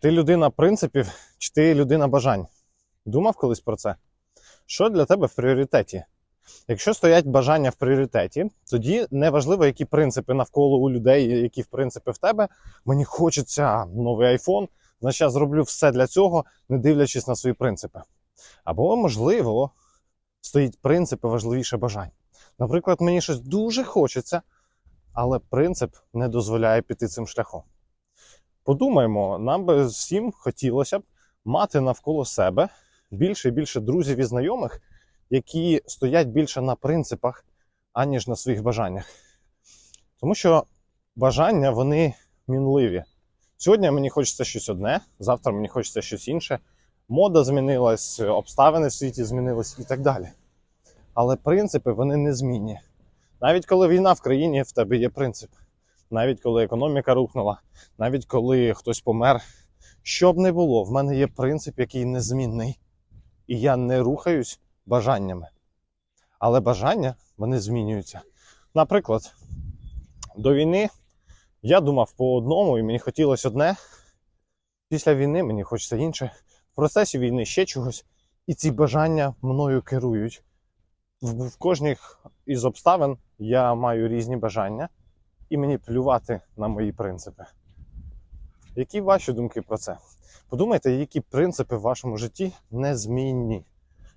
Ти людина принципів чи ти людина бажань? Думав колись про це? Що для тебе в пріоритеті? Якщо стоять бажання в пріоритеті, тоді неважливо, які принципи навколо у людей, які в принципи в тебе. Мені хочеться новий айфон, значить я зроблю все для цього, не дивлячись на свої принципи. Або, можливо, стоїть принципи важливіше бажань. Наприклад, мені щось дуже хочеться, але принцип не дозволяє піти цим шляхом. Подумаймо, нам би всім хотілося б мати навколо себе більше і більше друзів і знайомих, які стоять більше на принципах, аніж на своїх бажаннях. Тому що бажання вони мінливі. Сьогодні мені хочеться щось одне, завтра мені хочеться щось інше. Мода змінилась, обставини в світі змінились і так далі. Але принципи вони незмінні. Навіть коли війна в країні, в тебе є принцип. Навіть коли економіка рухнула, навіть коли хтось помер. Що б не було, в мене є принцип, який незмінний. І я не рухаюсь бажаннями. Але бажання вони змінюються. Наприклад, до війни я думав по одному, і мені хотілося одне. Після війни мені хочеться інше. В процесі війни ще чогось. І ці бажання мною керують. В, в кожній із обставин я маю різні бажання, і мені плювати на мої принципи. Які ваші думки про це? Подумайте, які принципи в вашому житті незмінні.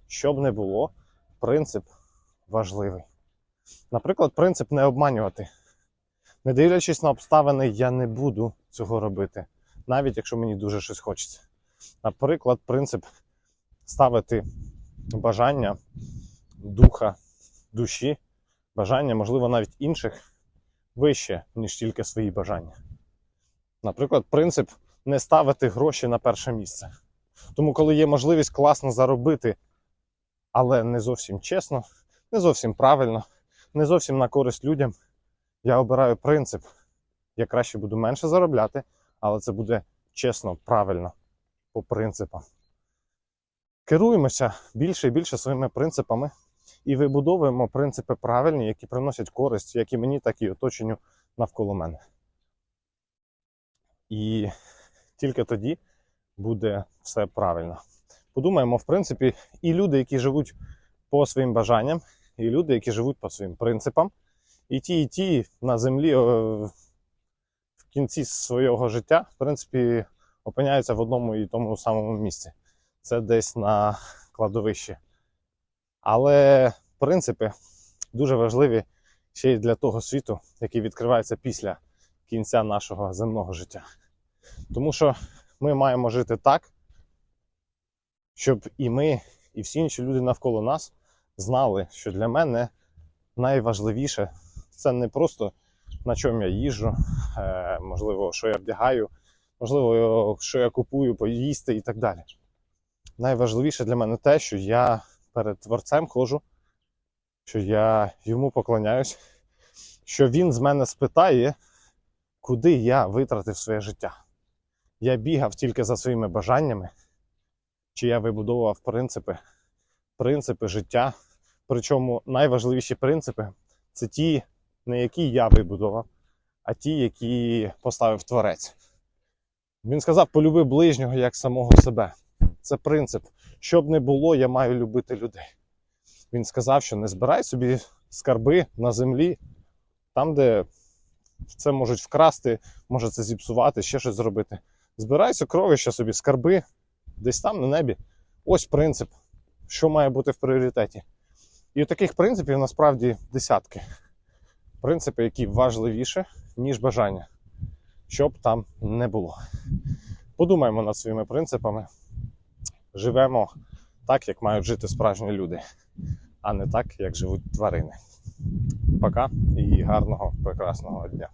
Що б не було, принцип важливий. Наприклад, принцип не обманювати. Не дивлячись на обставини, я не буду цього робити, навіть якщо мені дуже щось хочеться. Наприклад, принцип ставити бажання духа, душі, бажання, можливо, навіть інших вище, ніж тільки свої бажання. Наприклад, принцип не ставити гроші на перше місце. Тому, коли є можливість класно заробити, але не зовсім чесно, не зовсім правильно, не зовсім на користь людям, я обираю принцип. Я краще буду менше заробляти, але це буде чесно, правильно, по принципам. Керуємося більше і більше своїми принципами і вибудовуємо принципи правильні, які приносять користь як і мені, так і оточенню навколо мене. І тільки тоді буде все правильно. Подумаємо, в принципі, і люди, які живуть по своїм бажанням, і люди, які живуть по своїм принципам, і ті, і ті на землі е, в кінці свого життя, в принципі, опиняються в одному і тому самому місці. Це десь на кладовищі. Але принципи дуже важливі ще й для того світу, який відкривається після кінця нашого земного життя. Тому що ми маємо жити так, щоб і ми, і всі інші люди навколо нас знали, що для мене найважливіше це не просто на чому я їжджу, е, можливо, що я вдягаю, можливо, що я купую, поїсти і так далі. Найважливіше для мене те, що я перед творцем ходжу, що я йому поклоняюсь, що він з мене спитає, куди я витратив своє життя. Я бігав тільки за своїми бажаннями, чи я вибудовував принципи, принципи життя. Причому найважливіші принципи це ті, не які я вибудував, а ті, які поставив творець. Він сказав: полюби ближнього як самого себе. Це принцип. Що б не було, я маю любити людей. Він сказав, що не збирай собі скарби на землі, там, де це можуть вкрасти, може це зіпсувати, ще щось зробити. Збирай сокровища собі, скарби десь там на небі. Ось принцип, що має бути в пріоритеті. І таких принципів насправді десятки. Принципи, які важливіше, ніж бажання, щоб там не було. Подумаємо над своїми принципами. Живемо так, як мають жити справжні люди, а не так, як живуть тварини. Пока і гарного, прекрасного дня.